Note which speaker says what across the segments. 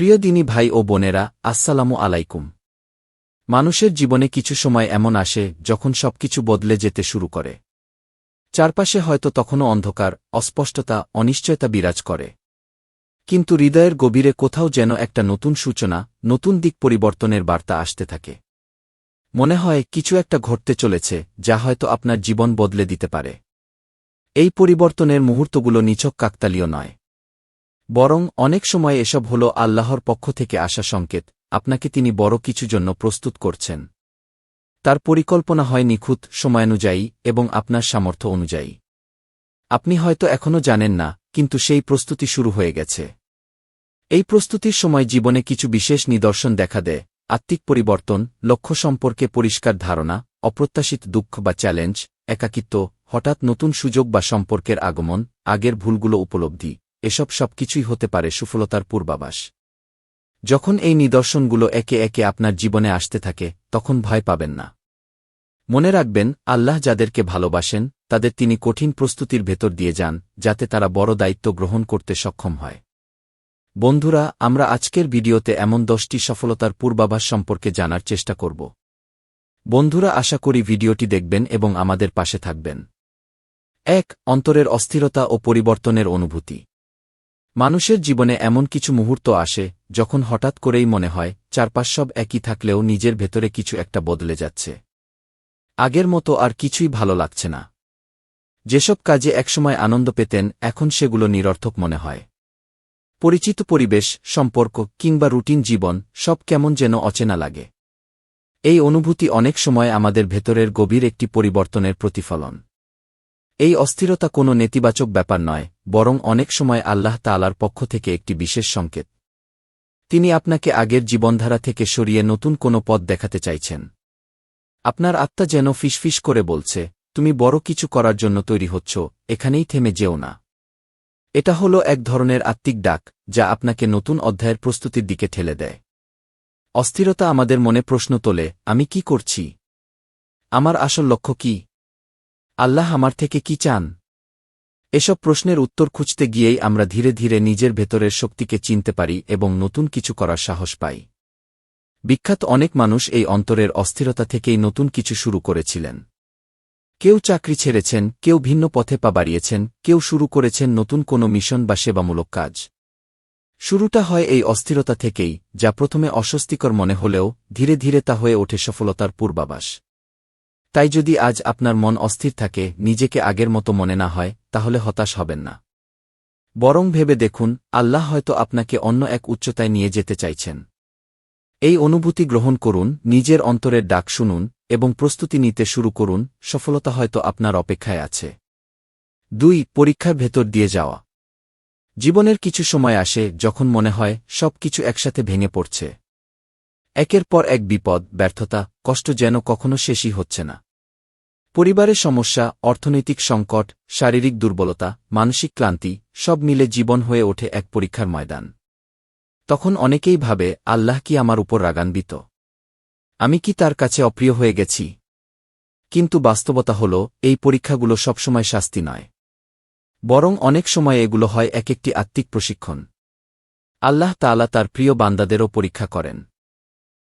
Speaker 1: প্রিয় দিনী ভাই ও বোনেরা, আসসালামু আলাইকুম। মানুষের জীবনে কিছু সময় এমন আসে, যখন সবকিছু বদলে যেতে শুরু করে। চারপাশে হয়তো তখনও অন্ধকার, অস্পষ্টতা, অনিশ্চয়তা বিরাজ করে। কিন্তু হৃদয়ের গভীরে কোথাও যেন একটা নতুন সূচনা, নতুন দিক পরিবর্তনের বার্তা আসতে থাকে। মনে হয়, কিছু একটা ঘটতে চলেছে, যা হয়তো আপনার জীবন বদলে দিতে পারে। এই পরিবর্তনের মুহূর্তগুলো নিছক কাকতালীয় নয়। বরং অনেক সময় এসব হল আল্লাহর পক্ষ থেকে আসা সংকেত, আপনাকে তিনি বড় কিছু জন্য প্রস্তুত করছেন। তার পরিকল্পনা হয় নিখুঁত, সময়ানুযায়ী, এবং আপনার সামর্থ্য অনুযায়ী। আপনি হয়তো এখনও জানেন না, কিন্তু সেই প্রস্তুতি শুরু হয়ে গেছে। এই প্রস্তুতির সময় জীবনে কিছু বিশেষ নিদর্শন দেখা দেয়, আত্মিক পরিবর্তন, লক্ষ্য সম্পর্কে পরিষ্কার ধারণা, অপ্রত্যাশিত দুঃখ বা চ্যালেঞ্জ, একাকিত্ব, হঠাৎ নতুন সুযোগ বা সম্পর্কের আগমন, আগের ভুলগুলো উপলব্ধি। এসব সবকিছুই হতে পারে সুফলতার পূর্বাভাস। যখন এই নিদর্শনগুলো একে একে আপনার জীবনে আসতে থাকে, তখন ভয় পাবেন না। মনে রাখবেন, আল্লাহ যাদেরকে ভালোবাসেন, তাদের তিনি কঠিন প্রস্তুতির ভেতর দিয়ে যান, যাতে তারা বড় দায়িত্ব গ্রহণ করতে সক্ষম হয়। বন্ধুরা, আমরা আজকের ভিডিওতে এমন দশটি সফলতার পূর্বাভাস সম্পর্কে জানার চেষ্টা করব। বন্ধুরা, আশা করি ভিডিওটি দেখবেন এবং আমাদের পাশে থাকবেন। এক, অন্তরের অস্থিরতা ও পরিবর্তনের অনুভূতি। মানুষের জীবনে এমন কিছু মুহূর্ত আসে, যখন হঠাৎ করেই মনে হয়, চারপাশ সব একই থাকলেও নিজের ভেতরে কিছু একটা বদলে যাচ্ছে। আগের মতো আর কিছুই ভালো লাগছে না। যেসব কাজে একসময় আনন্দ পেতেন, এখন সেগুলো নিরর্থক মনে হয়। পরিচিত পরিবেশ, সম্পর্ক, কিংবা রুটিন জীবন, সব কেমন যেন অচেনা লাগে। এই অনুভূতি অনেক সময় আমাদের ভেতরের গভীর একটি পরিবর্তনের প্রতিফলন। এই অস্থিরতা কোনো নেতিবাচক ব্যাপার নয়, বরং অনেক সময় আল্লাহ তালার পক্ষ থেকে একটি বিশেষ সংকেত। তিনি আপনাকে আগের জীবনধারা থেকে সরিয়ে নতুন কোনো পথ দেখাতে চাইছেন। আপনার আত্মা যেন ফিসফিস করে বলছে, তুমি বড় কিছু করার জন্য তৈরি হচ্ছ, এখানেই থেমে যেও না। এটা হল এক ধরনের আত্মিক ডাক, যা আপনাকে নতুন অধ্যায়ের প্রস্তুতির দিকে ঠেলে দেয়। অস্থিরতা আমাদের মনে প্রশ্ন তোলে, আমি কি করছি? আমার আসল লক্ষ্য কি? আল্লাহ আমার থেকে কি চান? এসব প্রশ্নের উত্তর খুঁজতে গিয়েই আমরা ধীরে ধীরে নিজের ভেতরের শক্তিকে চিনতে পারি এবং নতুন কিছু করার সাহস পাই। বিখ্যাত অনেক মানুষ এই অন্তরের অস্থিরতা থেকেই নতুন কিছু শুরু করেছিলেন। কেউ চাকরি ছেড়েছেন, কেউ ভিন্ন পথে পা বাড়িয়েছেন, কেউ শুরু করেছেন নতুন কোনো মিশন বা সেবামূলক কাজ। শুরুটা হয় এই অস্থিরতা থেকেই, যা প্রথমে অস্বস্তিকর মনে হলেও ধীরে ধীরে তা হয়ে ওঠে সফলতার পূর্বাভাস। তাই যদি আজ আপনার মন অস্থির থাকে, নিজেকে আগের মতো মনে না হয়, তাহলে হতাশ হবেন না। বরং ভেবে দেখুন, আল্লাহ হয়তো আপনাকে অন্য এক উচ্চতায় নিয়ে যেতে চাইছেন। এই অনুভূতি গ্রহণ করুন, নিজের অন্তরের ডাক শুনুন, এবং প্রস্তুতি নিতে শুরু করুন, সফলতা হয়তো আপনার অপেক্ষায় আছে। দুই, পরীক্ষার ভেতর দিয়ে যাওয়া। জীবনের কিছু সময় আসে, যখন মনে হয় সব কিছু একসাথে ভেঙে পড়ছে। একের পর এক বিপদ, ব্যর্থতা, কষ্ট যেন কখনো শেষই হচ্ছে না। পরিবারের সমস্যা, অর্থনৈতিক সংকট, শারীরিক দুর্বলতা, মানসিক ক্লান্তি, সব মিলে জীবন হয়ে ওঠে এক পরীক্ষার ময়দান। তখন অনেকেই ভাবে, আল্লাহ কি আমার উপর রাগান্বিত? আমি কি তার কাছে অপ্রিয় হয়ে গেছি? কিন্তু বাস্তবতা হল, এই পরীক্ষাগুলো সবসময় শাস্তি নয়। বরং অনেক সময় এগুলো হয় এক একটি আত্মিক প্রশিক্ষণ। আল্লাহ তালা তার প্রিয় বান্দাদেরও পরীক্ষা করেন।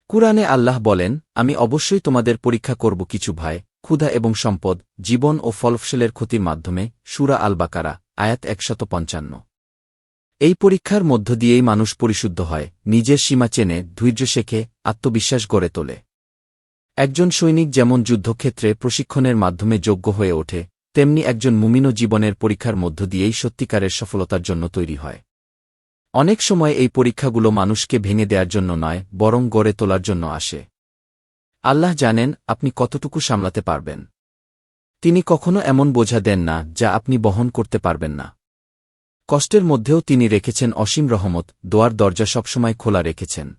Speaker 1: কুরআনে আল্লাহ বলেন, আমি অবশ্যই তোমাদের পরীক্ষা করব কিছু ভাই, ক্ষুধা এবং সম্পদ, জীবন ও ফলফসলের ক্ষতির মাধ্যমে, সুরা আল বাকারা আয়াত একশত পঞ্চান্ন। এই পরীক্ষার মধ্য দিয়েই মানুষ পরিশুদ্ধ হয়, নিজের সীমা চেনে, ধৈর্য শেখে, আত্মবিশ্বাস গড়ে তোলে। একজন সৈনিক যেমন যুদ্ধক্ষেত্রে প্রশিক্ষণের মাধ্যমে যোগ্য হয়ে ওঠে, তেমনি একজন মুমিনো জীবনের পরীক্ষার মধ্য দিয়েই সত্যিকারের সফলতার জন্য তৈরি হয়। অনেক সময় এই পরীক্ষাগুলো মানুষকে ভেঙে দেওয়ার জন্য নয়, বরং গড়ে তোলার জন্য আসে। আল্লাহ জানেন, আপনি কতটুকু সামলাতে পারবেন। তিনি কখনো এমন বোঝা দেন না, যা আপনি বহন করতে পারবেন না। কষ্টের মধ্যেও তিনি রেখেছেন অসীম রহমত, দোয়ার দরজা সবসময় খোলা রেখেছেন।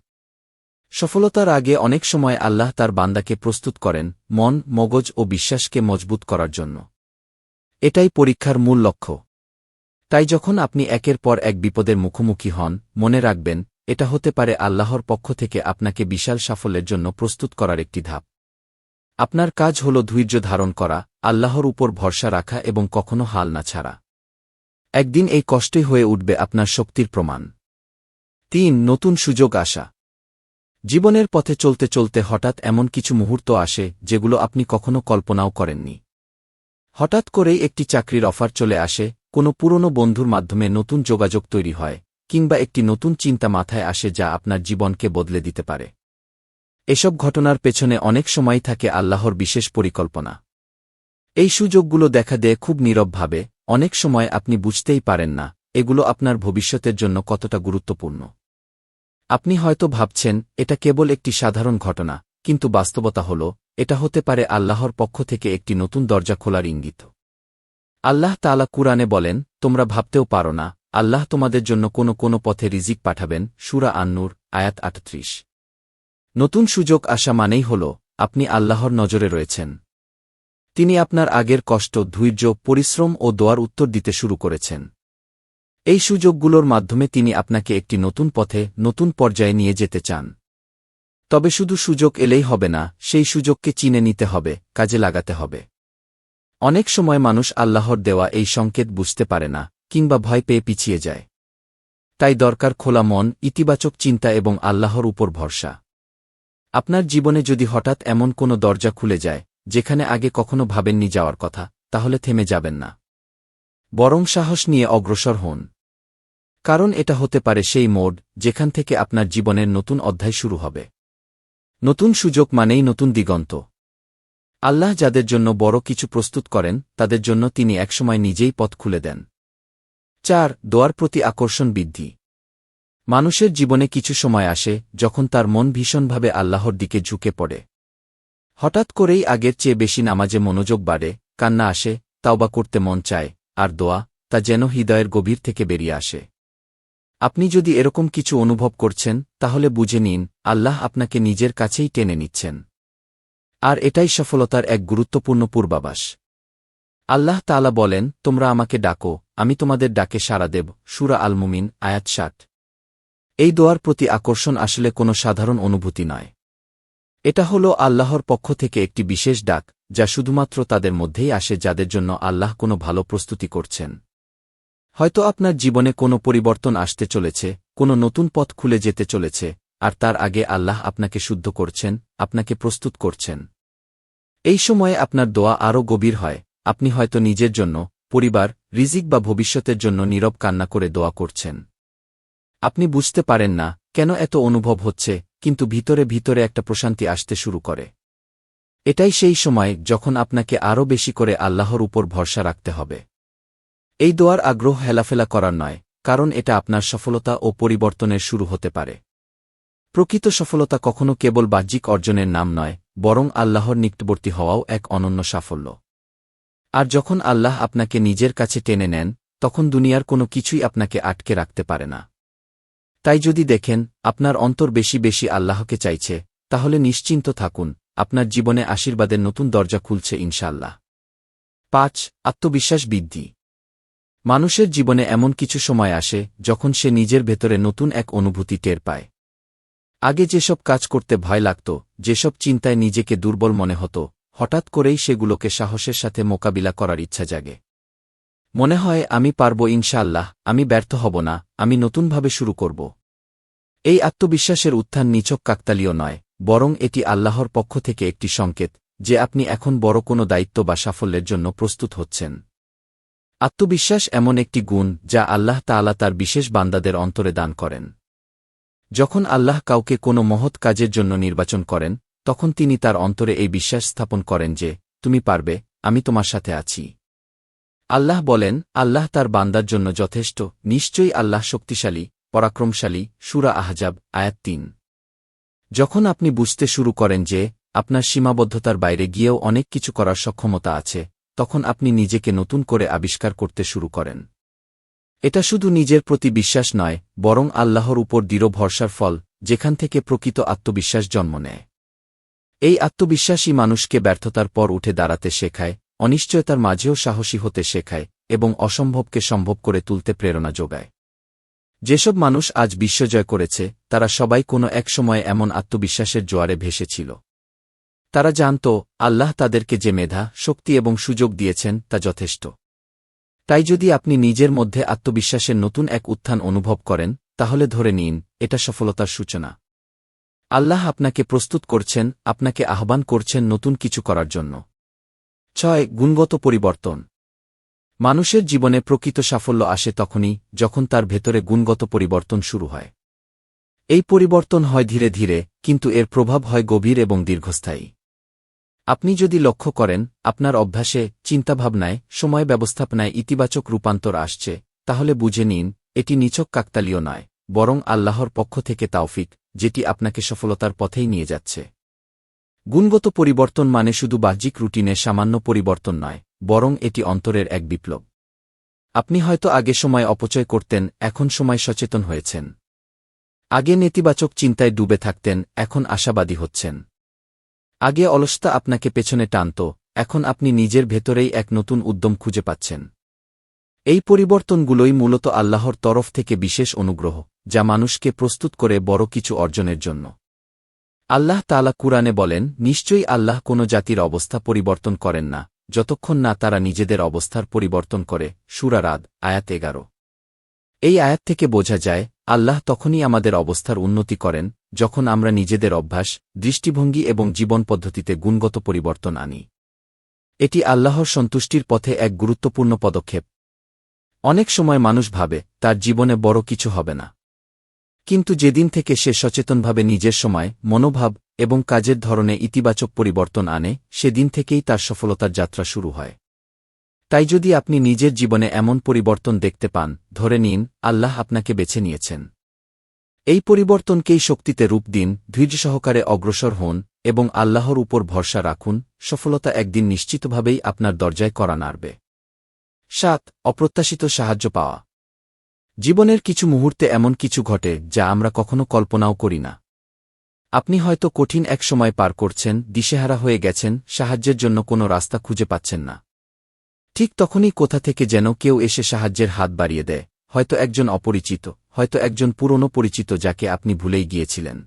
Speaker 1: সফলতার আগে অনেক সময় আল্লাহ তার বান্দাকে প্রস্তুত করেন, মন, মগজ ও বিশ্বাসকে মজবুত করার জন্য। এটাই পরীক্ষার মূল লক্ষ্য। তাই যখন আপনি একের পর এক বিপদের মুখোমুখি হন, মনে রাখবেন, এটা হতে পারে আল্লাহর পক্ষ থেকে আপনাকে বিশাল সাফল্যের জন্য প্রস্তুত করার একটি ধাপ। আপনার কাজ হল ধৈর্য ধারণ করা, আল্লাহর উপর ভরসা রাখা এবং কখনো হাল না ছাড়া। একদিন এই কষ্টই হয়ে উঠবে আপনার শক্তির প্রমাণ। তিন, নতুন সুযোগ আসা। জীবনের পথে চলতে চলতে হঠাৎ এমন কিছু মুহূর্ত আসে, যেগুলো আপনি কখনো কল্পনাও করেননি। হঠাৎ করেই একটি চাকরির অফার চলে আসে কোনো পুরনো বন্ধুর মাধ্যমে নতুন যোগাযোগ তৈরি হয়, কিংবা একটি নতুন চিন্তা মাথায় আসে যা আপনার জীবনকে বদলে দিতে পারে। এসব ঘটনার পেছনে অনেক সময় থাকে আল্লাহর বিশেষ পরিকল্পনা। এই সুযোগগুলো দেখা দেয় খুব নীরবভাবে, অনেক সময় আপনি বুঝতেই পারেন না, এগুলো আপনার ভবিষ্যতের জন্য কতটা গুরুত্বপূর্ণ। আপনি হয়তো ভাবছেন, এটা কেবল একটি সাধারণ ঘটনা, কিন্তু বাস্তবতা হল, এটা হতে পারে আল্লাহর পক্ষ থেকে একটি নতুন দরজা খোলার ইঙ্গিত। আল্লাহ তালা কুরআনে বলেন, তোমরা ভাবতেও পারো না, আল্লাহ তোমাদের জন্য কোনো কোনো পথে রিজিক পাঠাবেন। সুরা আন্নুর, আয়াত আটত্রিশ। নতুন সুযোগ আসা মানেই হল, আপনি আল্লাহর নজরে রয়েছেন। তিনি আপনার আগের কষ্ট, ধৈর্য, পরিশ্রম ও দোয়ার উত্তর দিতে শুরু করেছেন। এই সুযোগগুলোর মাধ্যমে তিনি আপনাকে একটি নতুন পথে, নতুন পর্যায়ে নিয়ে যেতে চান। তবে শুধু সুযোগ এলেই হবে না, সেই সুযোগকে চিনে নিতে হবে, কাজে লাগাতে হবে। অনেক সময় মানুষ আল্লাহর দেওয়া এই সংকেত বুঝতে পারে না, কিংবা ভয় পেয়ে পিছিয়ে যায়। তাই দরকার খোলা মন, ইতিবাচক চিন্তা এবং আল্লাহর উপর ভরসা। আপনার জীবনে যদি হঠাৎ এমন কোনো দরজা খুলে যায়, যেখানে আগে কখনো ভাবেননি যাওয়ার কথা, তাহলে থেমে যাবেন না। বরং সাহস নিয়ে অগ্রসর হন। কারণ এটা হতে পারে সেই মোড, যেখান থেকে আপনার জীবনের নতুন অধ্যায় শুরু হবে। নতুন সুযোগ মানেই নতুন দিগন্ত। আল্লাহ যাদের জন্য বড় কিছু প্রস্তুত করেন, তাদের জন্য তিনি একসময় নিজেই পথ খুলে দেন। চার, দোয়ার প্রতি আকর্ষণ বৃদ্ধি। মানুষের জীবনে কিছু সময় আসে, যখন তার মন ভীষণভাবে আল্লাহর দিকে ঝুঁকে পড়ে। হঠাৎ করেই আগের চেয়ে বেশি নামাজে মনোযোগ বাড়ে, কান্না আসে, তাওবা করতে মন চায়, আর দোয়া, তা যেন হৃদয়ের গভীর থেকে বেরিয়ে আসে। আপনি যদি এরকম কিছু অনুভব করছেন, তাহলে বুঝে নিন, আল্লাহ আপনাকে নিজের কাছেই টেনে নিচ্ছেন। আর এটাই সফলতার এক গুরুত্বপূর্ণ পূর্বাভাস। আল্লাহ তালা বলেন, তোমরা আমাকে ডাকো, আমি তোমাদের ডাকে সাড়া দেব। সুরা আলমুমিন, আয়াত ষাট। এই দোয়ার প্রতি আকর্ষণ আসলে কোনো সাধারণ অনুভূতি নয়। এটা হল আল্লাহর পক্ষ থেকে একটি বিশেষ ডাক, যা শুধুমাত্র তাদের মধ্যেই আসে যাদের জন্য আল্লাহ কোনো ভালো প্রস্তুতি করছেন। হয়তো আপনার জীবনে কোনো পরিবর্তন আসতে চলেছে, কোনো নতুন পথ খুলে যেতে চলেছে আর তার আগে আল্লাহ আপনাকে শুদ্ধ করছেন, আপনাকে প্রস্তুত করছেন। এই সময়ে আপনার দোয়া আরও গভীর হয়, আপনি হয়তো নিজের জন্য, পরিবার, রিজিক বা ভবিষ্যতের জন্য নীরব কান্না করে দোয়া করছেন। আপনি বুঝতে পারেন না, কেন এত অনুভব হচ্ছে, কিন্তু ভিতরে ভিতরে একটা প্রশান্তি আসতে শুরু করে। এটাই সেই সময় যখন আপনাকে আরও বেশি করে আল্লাহর উপর ভরসা রাখতে হবে। এই দোয়ার আগ্রহ হেলাফেলা করার নয়, কারণ এটা আপনার সফলতা ও পরিবর্তনের শুরু হতে পারে। প্রকৃত সফলতা কখনো কেবল বাহ্যিক অর্জনের নাম নয়, বরং আল্লাহর নিকটবর্তী হওয়াও এক অনন্য সাফল্য। আর যখন আল্লাহ আপনাকে নিজের কাছে টেনে নেন, তখন দুনিয়ার কোনো কিছুই আপনাকে আটকে রাখতে পারে না। তাই যদি দেখেন, আপনার অন্তর বেশি বেশি আল্লাহকে চাইছে, তাহলে নিশ্চিন্ত থাকুন, আপনার জীবনে আশীর্বাদের নতুন দরজা খুলছে ইনশাল্লাহ পাঁচ, আত্মবিশ্বাস বৃদ্ধি। মানুষের জীবনে এমন কিছু সময় আসে, যখন সে নিজের ভেতরে নতুন এক অনুভূতি টের পায়। আগে যেসব কাজ করতে ভয় লাগত, যেসব চিন্তায় নিজেকে দুর্বল মনে হতো, হঠাৎ করেই সেগুলোকে সাহসের সাথে মোকাবিলা করার ইচ্ছা জাগে। মনে হয়, আমি পারব ইনশাআল্লাহ, আমি ব্যর্থ হব না, আমি নতুনভাবে শুরু করব। এই আত্মবিশ্বাসের উত্থান নিচক কাকতালীয় নয়, বরং এটি আল্লাহর পক্ষ থেকে একটি সংকেত, যে আপনি এখন বড় কোনো দায়িত্ব বা সাফল্যের জন্য প্রস্তুত হচ্ছেন। আত্মবিশ্বাস এমন একটি গুণ, যা আল্লাহ তাআলা তার বিশেষ বান্দাদের অন্তরে দান করেন। যখন আল্লাহ কাউকে কোনো মহৎ কাজের জন্য নির্বাচন করেন, তখন তিনি তার অন্তরে এই বিশ্বাস স্থাপন করেন যে, তুমি পারবে, আমি তোমার সাথে আছি। আল্লাহ বলেন, আল্লাহ তার বান্দার জন্য যথেষ্ট, নিশ্চয়ই আল্লাহ শক্তিশালী, পরাক্রমশালী, সুরা আহজাব, আয়াত তিন। যখন আপনি বুঝতে শুরু করেন যে, আপনার সীমাবদ্ধতার বাইরে গিয়েও অনেক কিছু করার সক্ষমতা আছে, তখন আপনি নিজেকে নতুন করে আবিষ্কার করতে শুরু করেন। এটা শুধু নিজের প্রতি বিশ্বাস নয়, বরং আল্লাহর উপর দৃঢ় ভরসার ফল, যেখান থেকে প্রকৃত আত্মবিশ্বাস জন্ম নেয়। এই আত্মবিশ্বাসী মানুষকে ব্যর্থতার পর উঠে দাঁড়াতে শেখায়, অনিশ্চয়তার মাঝেও সাহসী হতে শেখায়, এবং অসম্ভবকে সম্ভব করে তুলতে প্রেরণা যোগায়। যেসব মানুষ আজ বিশ্বজয় করেছে, তারা সবাই কোনো এক সময় এমন আত্মবিশ্বাসের জোয়ারে ভেসেছিল। তারা জানত, আল্লাহ তাদেরকে যে মেধা, শক্তি এবং সুযোগ দিয়েছেন, তা যথেষ্ট। তাই যদি আপনি নিজের মধ্যে আত্মবিশ্বাসের নতুন এক উত্থান অনুভব করেন, তাহলে ধরে নিন, এটা সফলতার সূচনা। আল্লাহ আপনাকে প্রস্তুত করছেন, আপনাকে আহ্বান করছেন নতুন কিছু করার জন্য। ছয়, গুণগত পরিবর্তন। মানুষের জীবনে প্রকৃত সাফল্য আসে তখনই, যখন তার ভেতরে গুণগত পরিবর্তন শুরু হয়। এই পরিবর্তন হয় ধীরে ধীরে, কিন্তু এর প্রভাব হয় গভীর এবং দীর্ঘস্থায়ী। আপনি যদি লক্ষ্য করেন, আপনার অভ্যাসে, চিন্তাভাবনায়, সময় ব্যবস্থাপনায় ইতিবাচক রূপান্তর আসছে, তাহলে বুঝে নিন, এটি নিছক কাকতালীয় নয়, বরং আল্লাহর পক্ষ থেকে তাওফিক, যেটি আপনাকে সফলতার পথেই নিয়ে যাচ্ছে। গুণগত পরিবর্তন মানে শুধু বাহ্যিক রুটিনে সামান্য পরিবর্তন নয়, বরং এটি অন্তরের এক বিপ্লব। আপনি হয়তো আগে সময় অপচয় করতেন, এখন সময় সচেতন হয়েছেন। আগে নেতিবাচক চিন্তায় ডুবে থাকতেন, এখন আশাবাদী হচ্ছেন। আগে অলসতা আপনাকে পেছনে টানত, এখন আপনি নিজের ভেতরেই এক নতুন উদ্যম খুঁজে পাচ্ছেন। এই পরিবর্তনগুলোই মূলত আল্লাহর তরফ থেকে বিশেষ অনুগ্রহ, যা মানুষকে প্রস্তুত করে বড় কিছু অর্জনের জন্য। আল্লাহ তালা কুরআনে বলেন, নিশ্চয়ই আল্লাহ কোনো জাতির অবস্থা পরিবর্তন করেন না, যতক্ষণ না তারা নিজেদের অবস্থার পরিবর্তন করে। সুরারাদ আয়াত এগারো। এই আয়াত থেকে বোঝা যায় আল্লাহ তখনই আমাদের অবস্থার উন্নতি করেন, যখন আমরা নিজেদের অভ্যাস, দৃষ্টিভঙ্গি এবং জীবন পদ্ধতিতে গুণগত পরিবর্তন আনি। এটি আল্লাহর সন্তুষ্টির পথে এক গুরুত্বপূর্ণ পদক্ষেপ। অনেক সময় মানুষ ভাবে, তার জীবনে বড় কিছু হবে না। কিন্তু যেদিন থেকে সে সচেতনভাবে নিজের সময়, মনোভাব এবং কাজের ধরনে ইতিবাচক পরিবর্তন আনে, সেদিন থেকেই তার সফলতার যাত্রা শুরু হয়। তাই যদি আপনি নিজের জীবনে এমন পরিবর্তন দেখতে পান, ধরে নিন, আল্লাহ আপনাকে বেছে নিয়েছেন। এই পরিবর্তনকেই শক্তিতে রূপ দিন, ধৈর্য সহকারে অগ্রসর হন, এবং আল্লাহর উপর ভরসা রাখুন, সফলতা একদিন নিশ্চিতভাবেই আপনার দরজায় করা নাড়বে। সাত, অপ্রত্যাশিত সাহায্য পাওয়া। জীবনের কিছু মুহূর্তে এমন কিছু ঘটে, যা আমরা কখনো কল্পনাও করি না। আপনি হয়তো কঠিন এক সময় পার করছেন, দিশেহারা হয়ে গেছেন, সাহায্যের জন্য কোনো রাস্তা খুঁজে পাচ্ছেন না। ঠিক তখনই কোথা থেকে যেন কেউ এসে সাহায্যের হাত বাড়িয়ে দেয়, হয়তো একজন অপরিচিত, হয়তো একজন পুরনো পরিচিত যাকে আপনি ভুলেই গিয়েছিলেন।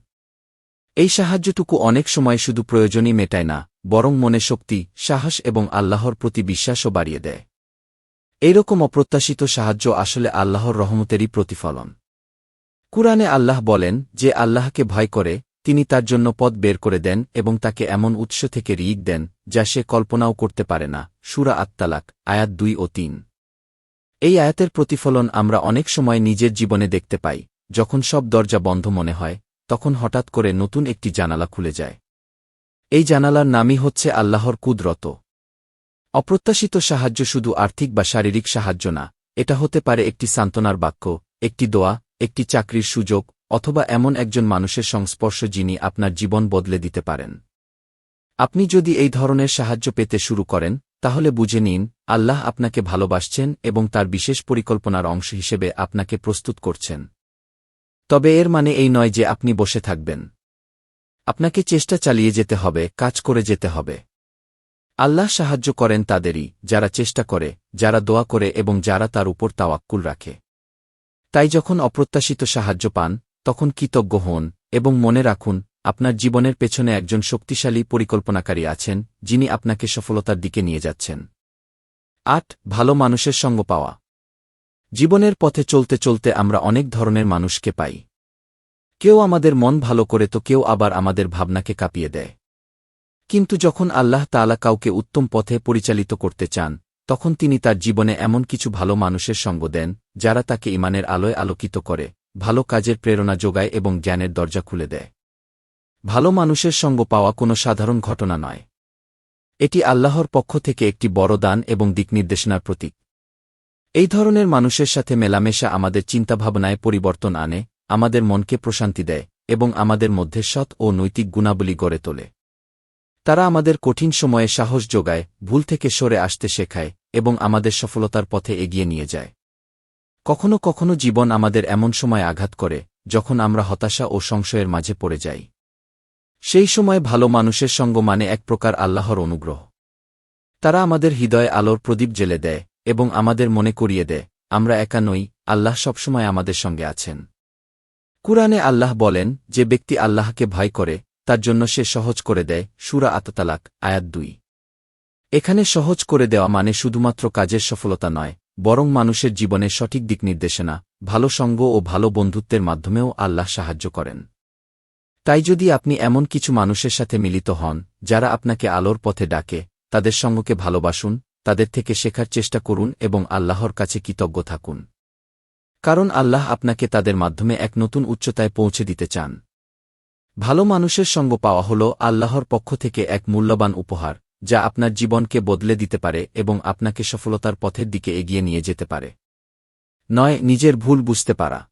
Speaker 1: এই সাহায্যটুকু অনেক সময় শুধু প্রয়োজনই মেটায় না, বরং মনে শক্তি, সাহস এবং আল্লাহর প্রতি বিশ্বাসও বাড়িয়ে দেয়। এইরকম অপ্রত্যাশিত সাহায্য আসলে আল্লাহর রহমতেরই প্রতিফলন। কুরআনে আল্লাহ বলেন, যে আল্লাহকে ভয় করে তিনি তার জন্য পথ বের করে দেন এবং তাকে এমন উৎস থেকে রিক দেন, যা সে কল্পনাও করতে পারে না। সুরা আত্মালাক আয়াত দুই ও তিন। এই আয়াতের প্রতিফলন আমরা অনেক সময় নিজের জীবনে দেখতে পাই। যখন সব দরজা বন্ধ মনে হয়, তখন হঠাৎ করে নতুন একটি জানালা খুলে যায়। এই জানালার নামই হচ্ছে আল্লাহর কুদরত। অপ্রত্যাশিত সাহায্য শুধু আর্থিক বা শারীরিক সাহায্য না, এটা হতে পারে একটি সান্ত্বনার বাক্য, একটি দোয়া, একটি চাকরির সুযোগ অথবা এমন একজন মানুষের সংস্পর্শ যিনি আপনার জীবন বদলে দিতে পারেন। আপনি যদি এই ধরনের সাহায্য পেতে শুরু করেন, তাহলে বুঝে নিন, আল্লাহ আপনাকে ভালোবাসছেন এবং তার বিশেষ পরিকল্পনার অংশ হিসেবে আপনাকে প্রস্তুত করছেন। তবে এর মানে এই নয় যে আপনি বসে থাকবেন। আপনাকে চেষ্টা চালিয়ে যেতে হবে, কাজ করে যেতে হবে। আল্লাহ সাহায্য করেন তাদেরই, যারা চেষ্টা করে, যারা দোয়া করে এবং যারা তার উপর তাওয়াক্কুল রাখে। তাই যখন অপ্রত্যাশিত সাহায্য পান তখন কৃতজ্ঞ হন এবং মনে রাখুন, আপনার জীবনের পেছনে একজন শক্তিশালী পরিকল্পনাকারী আছেন, যিনি আপনাকে সফলতার দিকে নিয়ে যাচ্ছেন। আট, ভালো মানুষের সঙ্গ পাওয়া। জীবনের পথে চলতে চলতে আমরা অনেক ধরনের মানুষকে পাই। কেউ আমাদের মন ভালো করে তো কেউ আবার আমাদের ভাবনাকে কাঁপিয়ে দেয়। কিন্তু যখন আল্লাহ তালা কাউকে উত্তম পথে পরিচালিত করতে চান, তখন তিনি তার জীবনে এমন কিছু ভালো মানুষের সঙ্গ দেন, যারা তাকে ইমানের আলোয় আলোকিত করে। ভালো কাজের প্রেরণা যোগায় এবং জ্ঞানের দরজা খুলে দেয়। ভালো মানুষের সঙ্গ পাওয়া কোনো সাধারণ ঘটনা নয়। এটি আল্লাহর পক্ষ থেকে একটি বড় দান এবং দিকনির্দেশনার প্রতীক। এই ধরনের মানুষের সাথে মেলামেশা আমাদের চিন্তাভাবনায় পরিবর্তন আনে, আমাদের মনকে প্রশান্তি দেয় এবং আমাদের মধ্যে সৎ ও নৈতিক গুণাবলী গড়ে তোলে। তারা আমাদের কঠিন সময়ে সাহস যোগায়, ভুল থেকে সরে আসতে শেখায় এবং আমাদের সফলতার পথে এগিয়ে নিয়ে যায়। কখনো কখনো জীবন আমাদের এমন সময় আঘাত করে, যখন আমরা হতাশা ও সংশয়ের মাঝে পড়ে যাই। সেই সময় ভালো মানুষের সঙ্গ মানে এক প্রকার আল্লাহর অনুগ্রহ। তারা আমাদের হৃদয়ে আলোর প্রদীপ জেলে দেয় এবং আমাদের মনে করিয়ে দেয়, আমরা একা নই, আল্লাহ সবসময় আমাদের সঙ্গে আছেন। কুরআনে আল্লাহ বলেন, যে ব্যক্তি আল্লাহকে ভয় করে, তার জন্য সে সহজ করে দেয়, সুরা আততালাক, আয়াত দুই। এখানে সহজ করে দেওয়া মানে শুধুমাত্র কাজের সফলতা নয় বরং মানুষের জীবনে সঠিক দিক নির্দেশনা, ভালো সঙ্গ ও ভালো বন্ধুত্বের মাধ্যমেও আল্লাহ সাহায্য করেন। তাই যদি আপনি এমন কিছু মানুষের সাথে মিলিত হন, যারা আপনাকে আলোর পথে ডাকে, তাদের সঙ্গকে ভালোবাসুন, তাদের থেকে শেখার চেষ্টা করুন এবং আল্লাহর কাছে কৃতজ্ঞ থাকুন। কারণ আল্লাহ আপনাকে তাদের মাধ্যমে এক নতুন উচ্চতায় পৌঁছে দিতে চান। ভালো মানুষের সঙ্গ পাওয়া হল আল্লাহর পক্ষ থেকে এক মূল্যবান উপহার যা আপনার জীবনকে বদলে দিতে পারে এবং আপনাকে সফলতার পথের দিকে এগিয়ে নিয়ে যেতে পারে। নয়, নিজের ভুল বুঝতে পারা।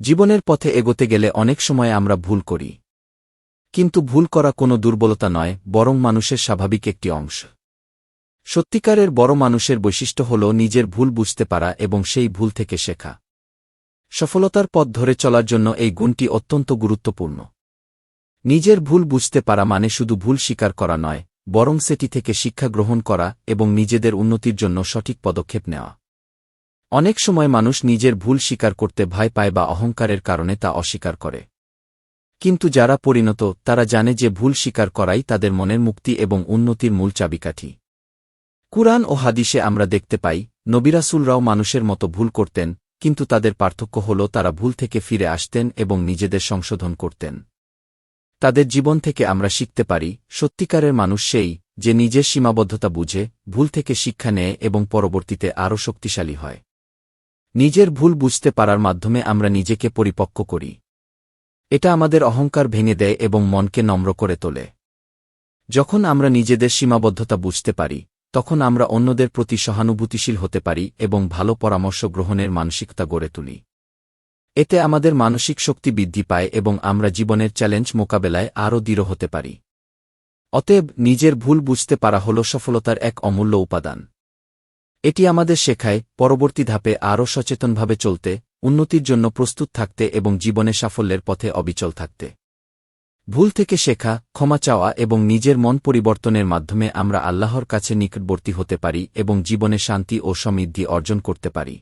Speaker 1: জীবনের পথে এগোতে গেলে অনেক সময় আমরা ভুল করি। কিন্তু ভুল করা কোনো দুর্বলতা নয়, বরং মানুষের স্বাভাবিক একটি অংশ। সত্যিকারের বড় মানুষের বৈশিষ্ট্য হল নিজের ভুল বুঝতে পারা এবং সেই ভুল থেকে শেখা। সফলতার পথ ধরে চলার জন্য এই গুণটি অত্যন্ত গুরুত্বপূর্ণ। নিজের ভুল বুঝতে পারা মানে শুধু ভুল স্বীকার করা নয় বরং সেটি থেকে শিক্ষা গ্রহণ করা এবং নিজেদের উন্নতির জন্য সঠিক পদক্ষেপ নেওয়া। অনেক সময় মানুষ নিজের ভুল স্বীকার করতে ভয় পায় বা অহংকারের কারণে তা অস্বীকার করে। কিন্তু যারা পরিণত, তারা জানে যে ভুল স্বীকার করাই তাদের মনের মুক্তি এবং উন্নতির মূল চাবিকাঠি। কুরআন ও হাদিসে আমরা দেখতে পাই নবিরাসুলরাও মানুষের মতো ভুল করতেন, কিন্তু তাদের পার্থক্য হল তারা ভুল থেকে ফিরে আসতেন এবং নিজেদের সংশোধন করতেন। তাদের জীবন থেকে আমরা শিখতে পারি, সত্যিকারের মানুষ সেই, যে নিজের সীমাবদ্ধতা বুঝে, ভুল থেকে শিক্ষা নেয় এবং পরবর্তীতে আরও শক্তিশালী হয়। নিজের ভুল বুঝতে পারার মাধ্যমে আমরা নিজেকে পরিপক্ক করি। এটা আমাদের অহংকার ভেঙে দেয় এবং মনকে নম্র করে তোলে। যখন আমরা নিজেদের সীমাবদ্ধতা বুঝতে পারি, তখন আমরা অন্যদের প্রতি সহানুভূতিশীল হতে পারি এবং ভালো পরামর্শ গ্রহণের মানসিকতা গড়ে তুলি। এতে আমাদের মানসিক শক্তি বৃদ্ধি পায় এবং আমরা জীবনের চ্যালেঞ্জ মোকাবেলায় আরও দৃঢ় হতে পারি। অতএব নিজের ভুল বুঝতে পারা হল সফলতার এক অমূল্য উপাদান। এটি আমাদের শেখায়, পরবর্তী ধাপে আরও সচেতনভাবে চলতে, উন্নতির জন্য প্রস্তুত থাকতে এবং জীবনে সাফল্যের পথে অবিচল থাকতে। ভুল থেকে শেখা, ক্ষমা চাওয়া এবং নিজের মন পরিবর্তনের মাধ্যমে আমরা আল্লাহর কাছে নিকটবর্তী হতে পারি এবং জীবনে শান্তি ও সমৃদ্ধি অর্জন করতে পারি।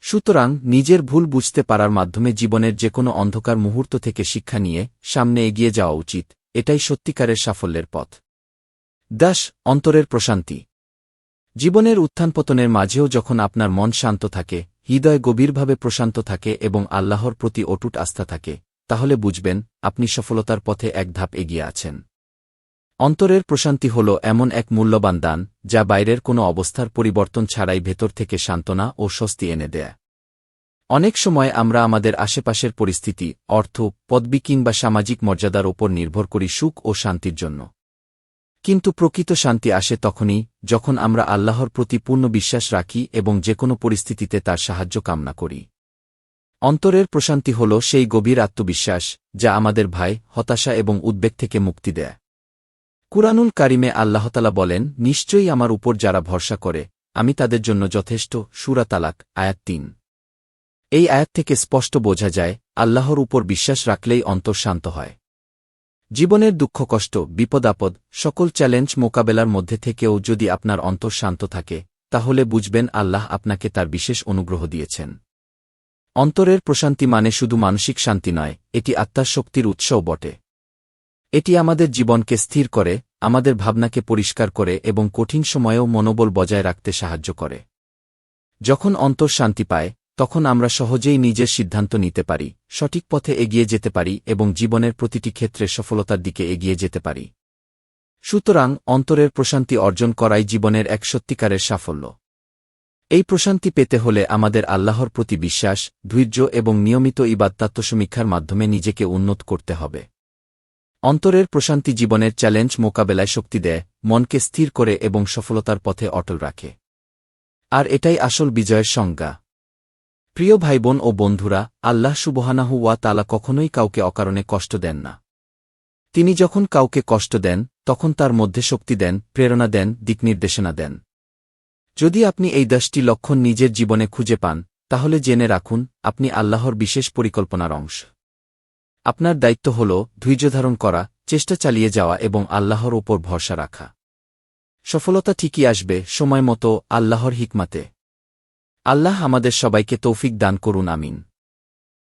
Speaker 1: সুতরাং নিজের ভুল বুঝতে পারার মাধ্যমে জীবনের যে কোনো অন্ধকার মুহূর্ত থেকে শিক্ষা নিয়ে সামনে এগিয়ে যাওয়া উচিত, এটাই সত্যিকারের সাফল্যের পথ। দাস, অন্তরের প্রশান্তি। জীবনের উত্থানপতনের মাঝেও যখন আপনার মন শান্ত থাকে, হৃদয় গভীরভাবে প্রশান্ত থাকে এবং আল্লাহর প্রতি অটুট আস্থা থাকে, তাহলে বুঝবেন, আপনি সফলতার পথে এক ধাপ এগিয়ে আছেন। অন্তরের প্রশান্তি হল এমন এক মূল্যবান দান, যা বাইরের কোনো অবস্থার পরিবর্তন ছাড়াই ভেতর থেকে সান্ত্বনা ও স্বস্তি এনে দেয়। অনেক সময় আমরা আমাদের আশেপাশের পরিস্থিতি, অর্থ, পদবি কিংবা সামাজিক মর্যাদার ওপর নির্ভর করি সুখ ও শান্তির জন্য। কিন্তু প্রকৃত শান্তি আসে তখনই, যখন আমরা আল্লাহর প্রতি পূর্ণ বিশ্বাস রাখি এবং যে কোনো পরিস্থিতিতে তার সাহায্য কামনা করি। অন্তরের প্রশান্তি হল সেই গভীর আত্মবিশ্বাস, যা আমাদের ভাই হতাশা এবং উদ্বেগ থেকে মুক্তি দেয়। কুরানুল কারিমে আল্লাহতালা বলেন, নিশ্চয়ই আমার উপর যারা ভরসা করে, আমি তাদের জন্য যথেষ্ট সুরা তালাক, আয়াত তিন। এই আয়াত থেকে স্পষ্ট বোঝা যায়, আল্লাহর উপর বিশ্বাস রাখলেই অন্তর শান্ত হয়। জীবনের দুঃখ, কষ্ট বিপদাপদ সকল চ্যালেঞ্জ মোকাবেলার মধ্যে থেকেও যদি আপনার অন্তর শান্ত থাকে, তাহলে বুঝবেন আল্লাহ আপনাকে তার বিশেষ অনুগ্রহ দিয়েছেন। অন্তরের প্রশান্তি মানে শুধু মানসিক শান্তি নয়, এটি আত্মার শক্তির উৎসও বটে। এটি আমাদের জীবনকে স্থির করে, আমাদের ভাবনাকে পরিষ্কার করে এবং কঠিন সময়েও মনোবল বজায় রাখতে সাহায্য করে। যখন অন্তর শান্তি পায়, তখন আমরা সহজেই নিজের সিদ্ধান্ত নিতে পারি, সঠিক পথে এগিয়ে যেতে পারি এবং জীবনের প্রতিটি ক্ষেত্রে সফলতার দিকে এগিয়ে যেতে পারি। সুতরাং অন্তরের প্রশান্তি অর্জন করাই জীবনের এক সত্যিকারের সাফল্য। এই প্রশান্তি পেতে হলে আমাদের আল্লাহর প্রতি বিশ্বাস, ধৈর্য এবং নিয়মিত ইবাদতাত্মসমীক্ষার মাধ্যমে নিজেকে উন্নত করতে হবে। অন্তরের প্রশান্তি জীবনের চ্যালেঞ্জ মোকাবেলায় শক্তি দেয়, মনকে স্থির করে এবং সফলতার পথে অটল রাখে। আর এটাই আসল বিজয়ের সংজ্ঞা। প্রিয় ভাইবোন ও বন্ধুরা, আল্লাহ সুবহানাহু ওয়া তালা কখনোই কাউকে অকারণে কষ্ট দেন না। তিনি যখন কাউকে কষ্ট দেন, তখন তার মধ্যে শক্তি দেন, প্রেরণা দেন দিকনির্দেশনা দেন। যদি আপনি এই দশটি লক্ষণ নিজের জীবনে খুঁজে পান, তাহলে জেনে রাখুন, আপনি আল্লাহর বিশেষ পরিকল্পনার অংশ। আপনার দায়িত্ব হল ধৈর্যধারণ করা, চেষ্টা চালিয়ে যাওয়া এবং আল্লাহর ওপর ভরসা রাখা। সফলতা ঠিকই আসবে সময় মতো আল্লাহর হিকমাতে। আল্লাহ আমাদের সবাইকে তৌফিক দান করুন, আমিন।